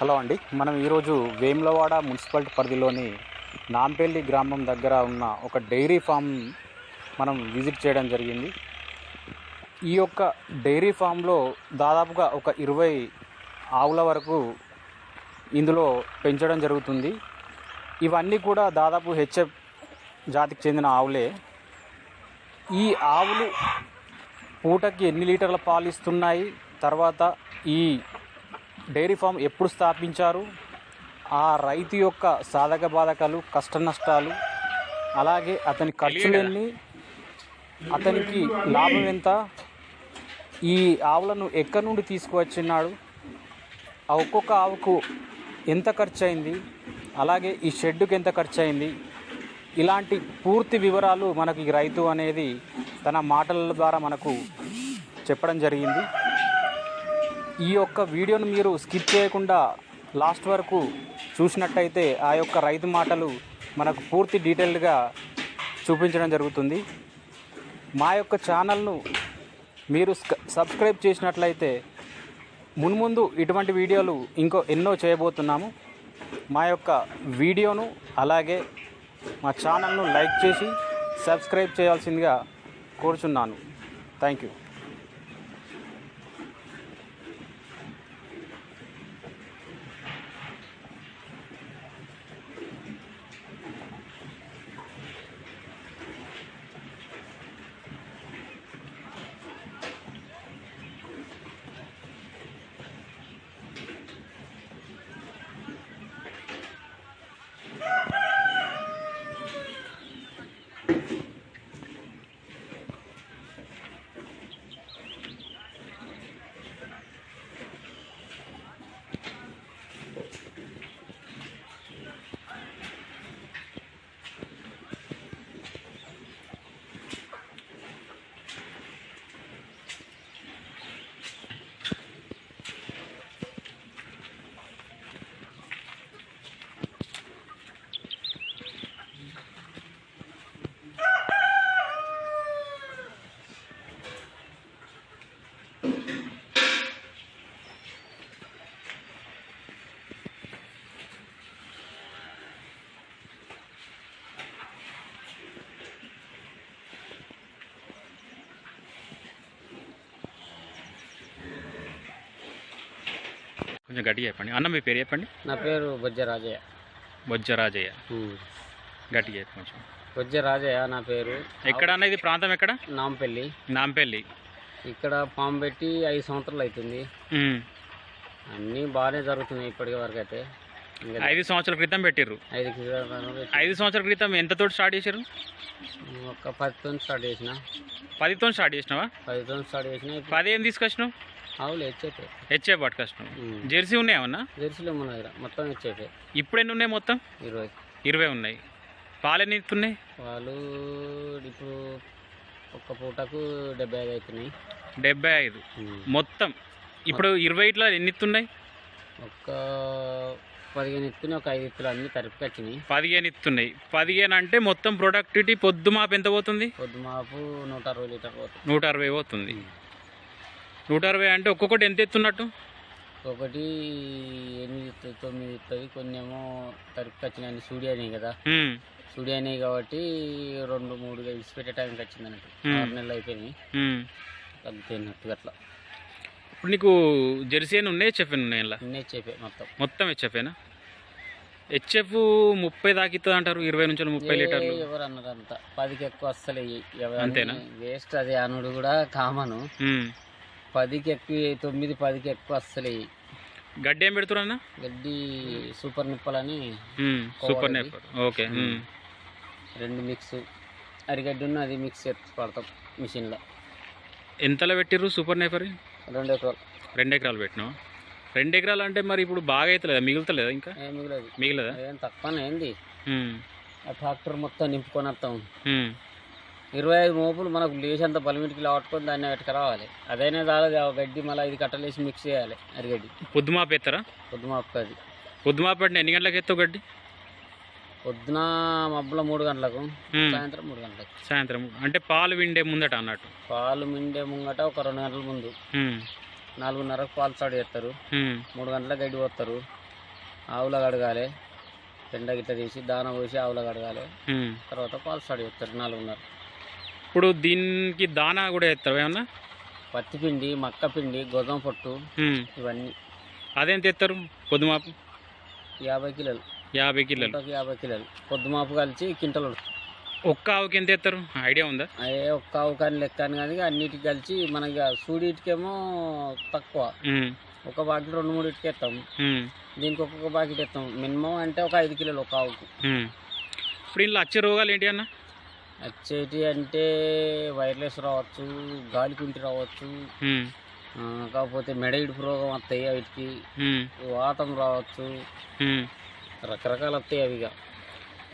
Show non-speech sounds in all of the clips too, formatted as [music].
Hello అండి. మనం ఈరోజు వేములవాడ మున్సిపాలిటీ పరిధిలోని నాంపల్లి గ్రామం దగ్గర ఉన్న ఒక డైరీ ఫామ్ మనం విజిట్ చేయడం జరిగింది. ఈ యొక్క డైరీ ఫామ్లో దాదాపుగా ఒక ఇరవై ఆవుల వరకు ఇందులో పెంచడం జరుగుతుంది. ఇవన్నీ కూడా దాదాపు హెచ్ఎఫ్ జాతికి చెందిన ఆవులే. ఈ ఆవులు పూటకి ఎన్ని లీటర్ల పాలు ఇస్తున్నాయి? తర్వాత ఈ డైరీ ఫామ్ ఎప్పుడు స్థాపించారు? ఆ రైతు యొక్క సాధక బాధకాలు కష్ట నష్టాలు అలాగే అతని ఖర్చులు ఎన్ని అతనికి లాభం ఎంత? ఈ ఆవులను ఎక్కడి నుండి తీసుకువచ్చినాడు? ఆ ఒక్కొక్క ఆవుకు ఎంత ఖర్చు అయింది అలాగే ఈ షెడ్డుకి ఎంత ఖర్చు అయింది ఇలాంటి పూర్తి వివరాలు మనకి ఈ రైతు అనేది తన మాటల ద్వారా మనకు చెప్పడం జరిగింది. ఈ యొక్క వీడియోను మీరు స్కిప్ చేయకుండా లాస్ట్ వరకు చూసినట్టయితే ఆ యొక్క రైతు మాటలు మనకు పూర్తి డీటెయిల్డ్గా చూపించడం జరుగుతుంది. మా యొక్క ఛానల్ను మీరు సబ్స్క్రైబ్ చేసినట్లయితే మున్ముందు ఇటువంటి వీడియోలు ఇంకో ఎన్నో చేయబోతున్నాము. మా యొక్క వీడియోను అలాగే మా ఛానల్ను లైక్ చేసి సబ్స్క్రైబ్ చేయాల్సిందిగా కోరుచున్నాను. Thank you. కొంచెం గట్టిగా చెప్పండి. అన్న మీ పేరు చెప్పండి? నా పేరు బొజ్జ రాజయ్య. బొజ్జ రాజయ్య. గట్టిగా చెప్పు కొంచెం. బొజ్జ రాజయ్య నా పేరు. ఎక్కడ అన్న ఇది ప్రాంతం ఎక్కడ? నాంపల్లి. నాంపల్లి. ఇక్కడ ఫామ్ పెట్టి ఐదు సంవత్సరాలు అవుతుంది. అన్నీ బాగానే జరుగుతున్నాయి ఇప్పటి వరకు అయితే ఐదు సంవత్సరాల క్రితం పెట్టిర్రు. ఐదు సంవత్సరాల క్రితం ఎంతతో స్టార్ట్ చేశారు ఒక పదితో స్టార్ట్ చేసిన. పదితో స్టార్ట్ చేసినావా? పదితో స్టార్ట్ చేసిన. పది ఏం తీసుకొచ్చినావు? ఆవులు హెచ్ఐపి హెచ్ఏ పట్టుకొచ్చినావు జెర్సీ ఉన్నాయేమన్నా జెర్సీలో మన దగ్గర మొత్తం హెచ్ఐపి ఇప్పుడు ఎన్ని ఉన్నాయి మొత్తం? ఇరవై. ఇరవై ఉన్నాయి. పాలు ఎన్ని ఇస్తున్నాయి వాళ్ళు ఇప్పుడు ఒక్క పూటకు డెబ్బై ఐదు అవుతున్నాయి డెబ్బై ఐదు. మొత్తం. ఇప్పుడు ఇరవై ఇట్లా ఎన్ని ఇస్తున్నాయి ఒక్క పదిహేను ఎత్తుని ఒక ఐదు ఎత్తులు అన్నీ తరిపి వచ్చినాయి. పదిహేను ఇస్తున్నాయి పదిహేను అంటే మొత్తం ప్రొడక్టివిటీ పొద్దు మాపు ఎంత పోతుంది? పొద్దుమాపు నూట అరవై లీటర్ పోతుంది. నూట అరవై పోతుంది. నూట అరవై అంటే ఒక్కొక్కటి ఎంత ఎత్తున్నట్టు? ఒకటి ఎనిమిది తొమ్మిది ఇస్తుంది కొన్ని ఏమో తరిపి వచ్చినాయి సూడి అయినాయి కదా. సూడి అయినాయి కాబట్టి రెండు మూడుగా ఇడిచిపెట్టే టైంకి వచ్చింది అన్నట్టు. ఆరు నెలలు అయిపోయినాయి. ఉమ్. తగ్గిపోయినట్టుగా అట్లా. ఇప్పుడు నీకు జెర్సీ అని ఉన్నాయి హెచ్ఎఫ్ అని ఉన్నాయి? ఇలా అన్నీ మొత్తం. మొత్తం హెచ్ఎఫ్ఏనా హెచ్ఎఫ్ ముప్పై దాకిస్తుంది అంటారు ఇరవై నుంచి ముప్పై లీటర్లు. ఎవరు అన్నారు అంత పదికి ఎక్కువ అస్సలు అంతేనా? వేస్ట్ అది అనుడు కూడా కామను. పదికి ఎక్కువ తొమ్మిది పదికి ఎక్కువ అస్సలు. గడ్డి ఏం పెడుతున్నా గడ్డి సూపర్ నిప్పలని సూపర్. Napier okay. రెండు మిక్స్. అరిగడ్డి ఉన్న అది మిక్స్ పడతాం మిషన్లో. ఎంతలో పెట్టిర్రు సూపర్ నేపర్ రెండు ఎకరాలు. రెండు ఎకరాలు పెట్టినావు. రెండు ఎకరాలు అంటే మరి ఇప్పుడు బాగా అవుతలేదా? మిగులుతలేదా ఇంకా? ఏం మిగలదు. మిగిలదా? ఏం తక్కువనే ఏంది. ఆ ట్రాక్టర్ మొత్తం నింపుకొని వస్తాం. ఇరవై ఐదు మోపులు మనకు లేచేంత బలిమిటికి పట్టుకొని దాన్ని పెట్టుకు రావాలి అదైనా చాలదు ఆ గడ్డి మళ్ళీ ఐదు కట్టలేసి మిక్స్ చేయాలి అరిగడ్డి. పొద్దుమాపు ఎత్తారా పొద్దుమాపు అది పొద్దుమాపు అంటే ఎన్ని గంటలకు ఎత్తావు గడ్డి? పొద్దున మబ్బుల మూడు గంటలకు. సాయంత్రం మూడు గంటలకు. సాయంత్రం. అంటే పాలు విండే ముందట అన్నట్టు. పాలు మిండే ముంగట ఒక రెండు గంటల ముందు. నాలుగున్నరకు పాలు స్టార్ట్ చేస్తారు. మూడు గంటల గడ్డి పోస్తారు. ఆవుల కడగాలి. పెండ గిట్ట తీసి దాన పోసి ఆవుల కడగాలి. తర్వాత పాలు స్టార్ట్ చేస్తారు నాలుగున్నర. ఇప్పుడు దీనికి దానా కూడా వేస్తావు ఏమన్నా? పత్తి పిండి మక్క పిండి గోధుమ పొట్టు. ఇవన్నీ. అదేంత ఎత్తారు పొద్దుమాపు? యాభై కిలోలు. యాభై కిలోలు. యాభై కిలోలు. పొద్దుమాపు కలిసి కింటలు ఒక్క ఆవుకి ఎంత ఎత్తారు? ఐడియా ఉందా? అయ్యే ఒక్క ఆవు కానీ లెక్క అని కానీ అన్నిటికి కలిసి మనకి సూడిటికేమో తక్కువ. ఒక బాకెట్ రెండు మూడు ఇటుకి ఎత్తాం. దీనికి ఒక్కొక్క బాకెట్ ఎత్తాం. మినిమం అంటే ఒక ఐదు కిలోలు ఒక ఆవుకు. ఇప్పుడు ఇందులో వచ్చే రోగాలు ఏంటి అన్న? వచ్చేటి అంటే వైర్లెస్ రావచ్చు గాలి కుంటి రావచ్చు కాకపోతే మెడ ఇడుపు రోగం వస్తాయి వీటికి. వాతం రావచ్చు. రకరకాలు వస్తాయి అవి ఇక.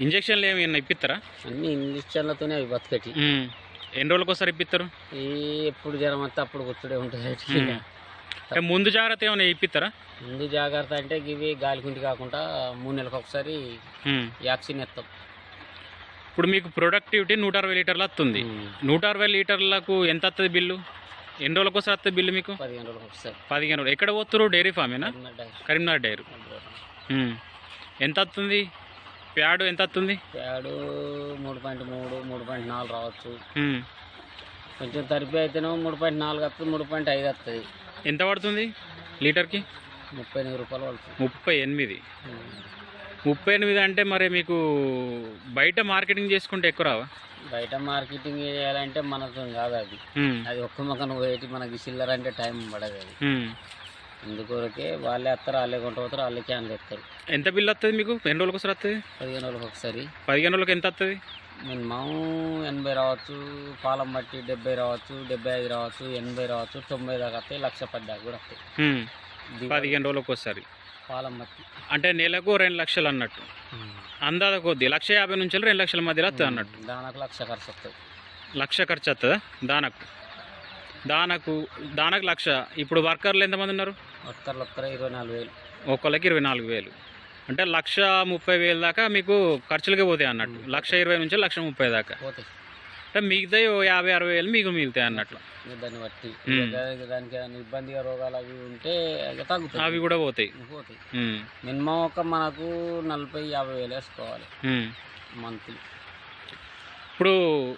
ఇంజక్షన్లు ఏమైనా ఇప్పిస్తారా? అన్ని ఇంజక్షన్లతోనే అవి బతకటి. ఎన్ని రోజులకు ఒకసారి ఇప్పిస్తారు? ఈ ఎప్పుడు జ్వరం వస్తే అప్పుడు కూర్చుడే ఉంటుంది. అంటే ముందు జాగ్రత్త ఏమైనా ఇప్పిస్తారా? ముందు జాగ్రత్త అంటే ఇవి గాలి కుంటి కాకుండా మూడు నెలలకు ఒకసారి. వ్యాక్సిన్ ఎత్తాం. ఇప్పుడు మీకు ప్రొడక్టివిటీ నూట అరవై లీటర్లు వస్తుంది. నూట అరవై లీటర్లకు ఎంత వస్తుంది బిల్లు? ఎన్ని రోజులకు ఒకసారి వస్తుంది బిల్లు మీకు? పదిహేను రోజులకు ఒకసారి. పదిహేను రోజులు. ఎక్కడ పోతున్నారు డైరీ ఫామేనా కరీంనగర్ డైరీ. ఎంత వస్తుంది ప్యాడ్ ఎంత వస్తుంది ప్యాడు మూడు పాయింట్ మూడు మూడు పాయింట్ నాలుగు రావచ్చు. కొంచెం తరిపి అయితేనే మూడు పాయింట్ నాలుగు వస్తుంది మూడు పాయింట్ ఐదు వస్తుంది. ఎంత పడుతుంది లీటర్కి? ముప్పై ఎనిమిది రూపాయలు పడుతుంది. ముప్పై ఎనిమిది. ముప్పై ఎనిమిది అంటే మరి మీకు బయట మార్కెటింగ్ చేసుకుంటే ఎక్కువ రావా? బయట మార్కెటింగ్ చేయాలంటే మనకు కాదు అది. అది ఒక్క మొక్కను పోయేటి మనకి చిల్లర అంటే టైం పడదు అది. అందుకొరకే వాళ్ళే వస్తారు వాళ్ళే కొంట పోతారు వాళ్ళే క్యాన్లు ఎత్తారు ఎంత బిల్ వస్తుంది మీకు? ఎన్ని రోజులకు ఒకసారి వస్తుంది పదిహేను రోజులకు ఒకసారి. పదిహేను రోజులకు ఎంత వస్తుంది మినిమం ఎనభై రావచ్చు పాలం బట్టి డెబ్బై రావచ్చు డెబ్బై ఐదు రావచ్చు ఎనభై రావచ్చు తొంభై దాకా వస్తాయి లక్ష పది దాకా కూడా వస్తాయి పదిహేను రోజులకు ఒకసారి. పాలం బట్టి. అంటే నెలకు రెండు లక్షలు అన్నట్టు. అందాద కొద్ది లక్ష యాభై నుంచి రెండు లక్షల మధ్యలో వస్తుంది అన్నట్టు. దానికి లక్ష ఖర్చు వస్తుంది లక్ష ఖర్చు వస్తుందా దానకు. దానకు దానకు లక్ష. ఇప్పుడు వర్కర్లు ఎంతమంది ఉన్నారు? ఒక్కరు ఒక్కరు ఇరవై నాలుగు వేలు. ఒక్కళ్ళకి ఇరవై నాలుగు వేలు. అంటే లక్ష ముప్పై వేలు దాకా మీకు ఖర్చులకే పోతాయి అన్నట్టు. లక్ష ఇరవై నుంచి లక్ష ముప్పై దాకా. పోతాయి. అంటే మిగతా యాభై అరవై వేలు మీకు మిగులుతాయి అన్నట్లు. దాన్ని బట్టి. దానికి ఇబ్బందిగా రోగాలు అవి ఉంటే తగ్గుతాయి. అవి కూడా పోతాయి. పోతాయి. మినిమం ఒక మనకు నలభై యాభై వేలు వేసుకోవాలి. మంత్లీ. ఇప్పుడు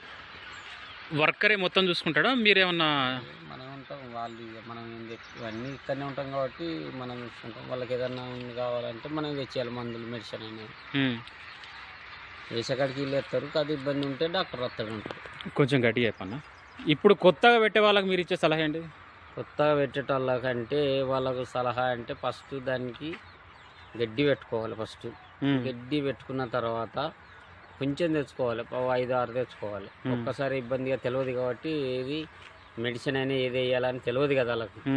వర్కరే మొత్తం చూసుకుంటాడా? మీరేమన్నా మనం ఉంటాం వాళ్ళు మనం ఏం ఇవన్నీ ఇక్కడనే ఉంటాం కాబట్టి మనం చూసుకుంటాం. వాళ్ళకి ఏదన్నా ఉంది కావాలంటే మనం తెచ్చేయాలి మందులు మెడిసిన్ అనేవి ఉమ్, వేసేకాడికి వీళ్ళు ఎత్తారు అది ఇబ్బంది ఉంటే డాక్టర్ వస్తాడు ఉంటాడు కొంచెం గట్టిగా చెప్పన్నా. ఇప్పుడు కొత్తగా పెట్టే వాళ్ళకి మీరు ఇచ్చే సలహా ఏంటి? కొత్తగా పెట్టేటోళ్ళకంటే వాళ్ళకు సలహా అంటే ఫస్ట్ దానికి గడ్డి పెట్టుకోవాలి ఫస్ట్. గడ్డి పెట్టుకున్న తర్వాత కొంచెం తెచ్చుకోవాలి. ఐదు ఆరు తెచ్చుకోవాలి. ఒక్కసారి ఇబ్బందిగా తెలియదు కాబట్టి ఏది మెడిసిన్ అయినా ఏది వేయాలని తెలియదు కదా వాళ్ళకి.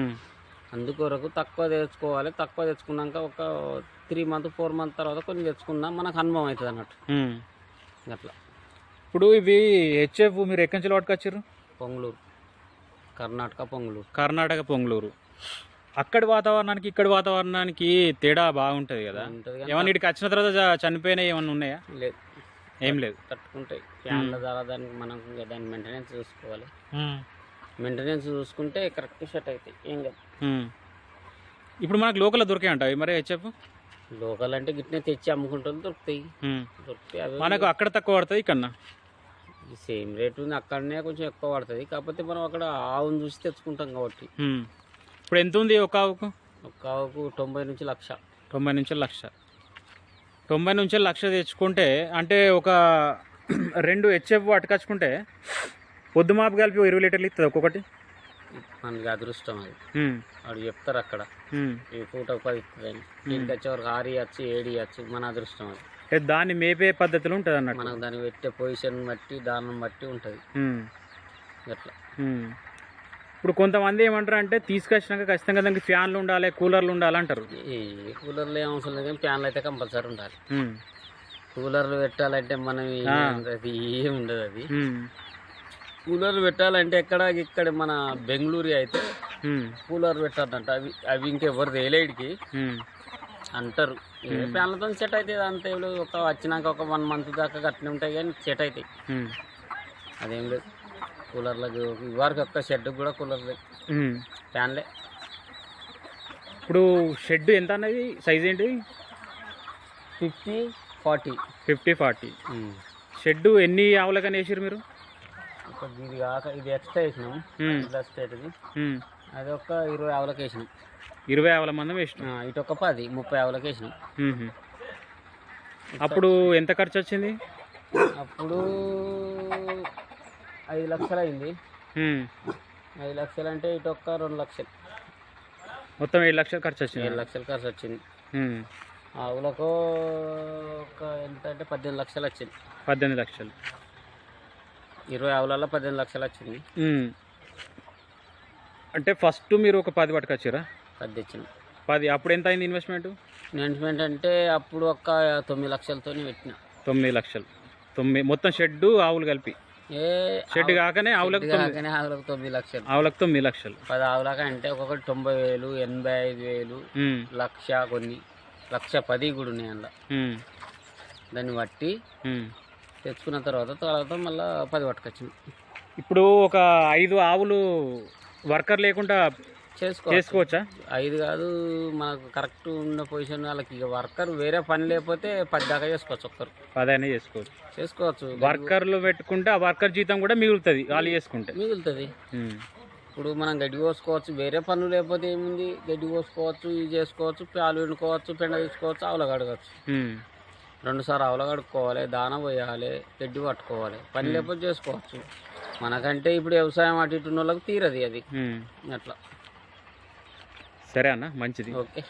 అందుకొరకు తక్కువ తెచ్చుకోవాలి. తక్కువ తెచ్చుకున్నాక ఒక త్రీ మంత్ ఫోర్ మంత్ తర్వాత కొన్ని తెచ్చుకున్నా మనకు అనుభవం అవుతుంది అన్నట్టు. అట్లా. ఇప్పుడు ఇవి హెచ్ఎఫ్ మీరు ఎక్కడి నుంచి పట్టుకొచ్చారు పొంగులూరు కర్ణాటక పొంగులూరు కర్ణాటక పొంగులూరు అక్కడి వాతావరణానికి ఇక్కడి వాతావరణానికి తేడా బాగుంటుంది కదా. ఏమన్నా ఇక్కడికి వచ్చిన తర్వాత చ- చనిపోయినాయి ఏమన్నా ఉన్నాయా? లేదు. ఏం లేదు. తట్టుకుంటాయి. ఫ్యాన్ల ద్వారా దానికి మనం ఇంకా దాన్ని మెయింటెనెన్స్ చూసుకోవాలి. మెయింటెనెన్స్ చూసుకుంటే కరెక్ట్ సెట్ అవుతాయి ఏం కాదు. ఇప్పుడు మనకు లోకల్ దొరికాయి అంటాయి మరి హెచ్ఎఫ్ లోకల్ అంటే గిట్నే తెచ్చి అమ్ముకుంటే దొరుకుతాయి. దొరుకుతాయి అవి మనకు అక్కడ తక్కువ పడుతుంది ఇక్కడ సేమ్ రేట్ ఉంది. అక్కడనే కొంచెం ఎక్కువ పడుతుంది కాకపోతే మనం అక్కడ ఆవును చూసి తెచ్చుకుంటాం కాబట్టి. ఇప్పుడు ఎంత ఉంది ఒక ఆవుకు? ఒక ఆవుకు తొంభై నుంచి లక్ష. తొంభై నుంచి లక్ష. తొంభై నుంచి లక్ష తెచ్చుకుంటే అంటే ఒక [clears throat] రెండు హెచ్ఎఫ్ పట్టుకొచ్చుకుంటే పొద్దు మాపు కలిపి ఇరవై లీటర్లు ఇస్తుంది ఒక్కొక్కటి? మనకి అదృష్టం అది. వాడు చెప్తారు అక్కడ. ఈ పూట పది ఇస్తుందని ఇంటికి వచ్చేవరకు ఆరు ఇవ్వచ్చు ఏడు ఇవ్వచ్చు మన అదృష్టం అది. దాన్ని మేపే పద్ధతిలో ఉంటుంది అన్నట్టు. మనకు దాన్ని పెట్టే పొజిషన్ బట్టి దానం బట్టి ఉంటుంది. అట్లా. ఇప్పుడు కొంతమంది ఏమంటారు అంటే తీసుకొచ్చినాక ఖచ్చితంగా దానికి ఫ్యాన్లు ఉండాలి కూలర్లు ఉండాలి అంటారు. ఈ కూలర్లు ఏం అవసరం లేదు కానీ ఫ్యాన్లు అయితే కంపల్సరీ ఉండాలి. కూలర్లు పెట్టాలంటే మనం అది ఏం ఉండదు అది. కూలర్లు పెట్టాలంటే ఎక్కడ ఇక్కడ మన బెంగళూరు అయితే కూలర్ పెట్టారంట అవి అవి ఇంకెవరు తేలేడికి ఉమ్, అంటారు. ఫ్యాన్లతో సెట్ అవుతుంది అంతే. ఒక వచ్చినాక ఒక వన్ మంత్ దాకా గట్టినే ఉంటాయి కానీ సెట్ అవుతాయి. అదేం లేదు. కూలర్లకు ఇవరకు ఒక్క షెడ్ కూడా కూలర్ లేదు. ఉమ్. ఫ్యాన్లే. ఇప్పుడు షెడ్ ఎంత అన్నది? సైజ్ ఏంటి? Fifty forty. Fifty forty. Shed ఎన్ని ఆవులకని వేసారు మీరు? ఇది కాక ఇది ఎక్స్ట్రా వేసినాం. ఇట్లా స్టేట్ది. అది ఒక ఇరవై ఆవులకు వేసినాం. ఇరవై ఆవుల మందం వేసినాం. ఇటు ఒక పది ముప్పై ఆవులకు వేసినాం. అప్పుడు ఎంత ఖర్చు వచ్చింది? అప్పుడు ఐదు లక్షలు అయింది. ఐదు లక్షలు అంటే ఇటు ఒక్క రెండు లక్షలు. మొత్తం ఏడు లక్షలు ఖర్చు వచ్చింది ఏడు లక్షలు ఖర్చు వచ్చింది. ఆవులకు ఒక ఎంత అంటే పద్దెనిమిది లక్షలు వచ్చింది పద్దెనిమిది లక్షలు. ఇరవై ఆవులలో పద్దెనిమిది లక్షలు వచ్చింది. అంటే ఫస్ట్ మీరు ఒక పది పట్టుకొచ్చారా పది తెచ్చినాం పది. అప్పుడు ఎంత అయింది ఇన్వెస్ట్మెంట్? ఇన్వెస్ట్మెంట్ అంటే అప్పుడు ఒక తొమ్మిది లక్షలతో పెట్టిన. తొమ్మిది లక్షలు. తొమ్మిది. మొత్తం షెడ్ ఆవులు కలిపి. షెడ్ కాకనే ఆవులకు కాకనే ఆవులకు తొమ్మిది లక్షలు ఆవులకు తొమ్మిది లక్షలు పది ఆవులకు అంటే ఒక్కొక్కటి తొంభై వేలు ఎనభై ఐదు వేలు. లక్ష కొన్ని లక్ష పది కూడా ఉన్నాయి అందులో. దాన్ని బట్టి. తెచ్చుకున్న తర్వాత తర్వాత మళ్ళీ పది పట్టుకొచ్చింది ఇప్పుడు ఒక ఐదు ఆవులు వర్కర్ లేకుండా చేసుకోవచ్చా. ఐదు కాదు మనకు కరెక్ట్ ఉన్న పొజిషన్ వాళ్ళకి ఇక వర్కర్ వేరే పని లేకపోతే పది దాకా చేసుకోవచ్చు ఒక్కరు పదైనా చేసుకోవచ్చు. చేసుకోవచ్చు. వర్కర్లు పెట్టుకుంటే ఆ వర్కర్ జీతం కూడా మిగులుతుంది వాళ్ళు చేసుకుంటే. మిగులుతుంది. ఇప్పుడు మనం గడ్డి కోసుకోవచ్చు వేరే పనులు లేకపోతే ఏముంది? గడ్డి కోసుకోవచ్చు ఇది చేసుకోవచ్చు పాలు వండుకోవచ్చు పెండ తీసుకోవచ్చు ఆవుల కడగచ్చు. మ్మ్. రెండు సార్లు ఆవుల కడుక్కోవాలి దాన పోయాలి గడ్డి పట్టుకోవాలి. పని లేకపోతే చేసుకోవచ్చు. మనకంటే ఇప్పుడు వ్యవసాయం అటు ఇటు వాళ్ళకి తీరది అది. అట్లా. సరే అన్న మంచిది. ఓకే.